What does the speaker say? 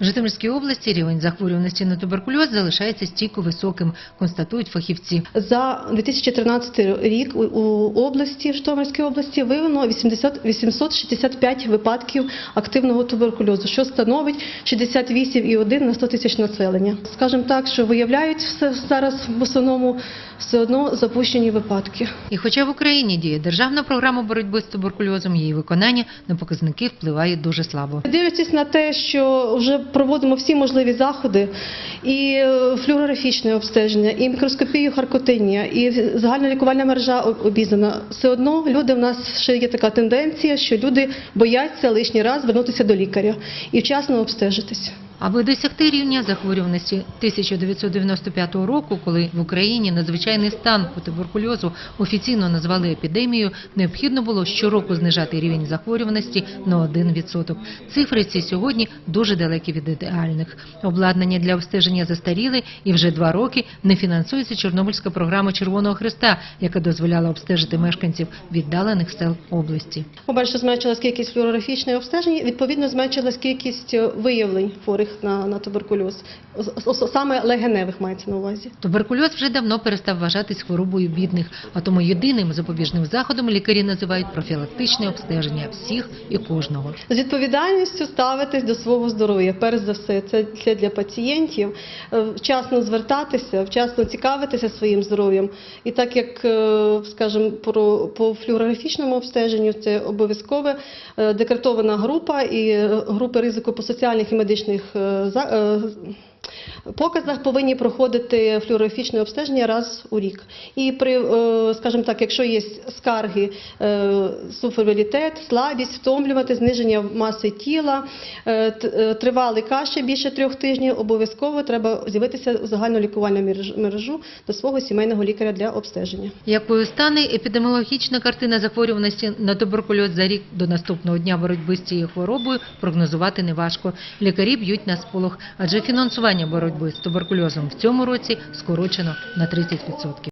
В Житомирській області рівень захворюваності на туберкульоз залишається стійко високим, констатують фахівці. За 2013 рік у, області, Житомирській області, виявлено 80, 865 випадків активного туберкульозу, що становить 68,1 на 100 тисяч населення. Скажімо так, що виявляють все зараз в основному все одно запущені випадки. І хоча в Україні діє державна програма боротьби з туберкульозом, її виконання на показники впливає дуже слабо. Дивлячись на те, що вже проводимо всі можливі заходи, і е, флюорографічне обстеження, і мікроскопію харкотиння, і загальна лікувальна мережа об- обізнана, все одно люди в нас ще є така тенденція, що люди бояться лишній раз звернутися до лікаря і вчасно обстежитись. Аби досягти рівня захворюваності 1995 року, коли в Україні надзвичайний стан по туберкульозу офіційно назвали епідемією, необхідно було щороку знижати рівень захворюваності на 1%. Цифри ці сьогодні дуже далекі від ідеальних. Обладнання для обстеження застаріли і вже два роки не фінансується Чорнобильська програма Червоного Христа, яка дозволяла обстежити мешканців віддалених сел області. По-перше, зменшилась кількість флюорографічних обстежень, відповідно, зменшилась кількість е, виявлень хворих на, на туберкульоз, саме легеневих мається на увазі. Туберкульоз вже давно перестав вважатись хворобою бідних, а тому єдиним запобіжним заходом лікарі називають профілактичне обстеження всіх і кожного. З відповідальністю ставитись до свого здоров'я. Перш за все, це, це для пацієнтів. Е, Вчасно звертатися, вчасно цікавитися своїм здоров'ям. І так як, е, скажімо, про по флюорографічному обстеженню це обов'язкове е, декретована група і групи ризику по соціальних і медичних za, показах повинні проходити флюорографічне обстеження раз у рік. І при, е, скажімо так, якщо є скарги, е, слабість, втомлювати, зниження маси тіла, е, тривалий кашель більше трьох тижнів, обов'язково треба з'явитися у загальну лікувальну мереж- мережу до свого сімейного лікаря для обстеження. Якою стане епідеміологічна картина захворюваності на туберкульоз за рік до наступного дня боротьби з цією хворобою прогнозувати неважко. Лікарі б'ють на сполох, адже фінансування боротьби з туберкульозом в цьому році скорочено на 30%.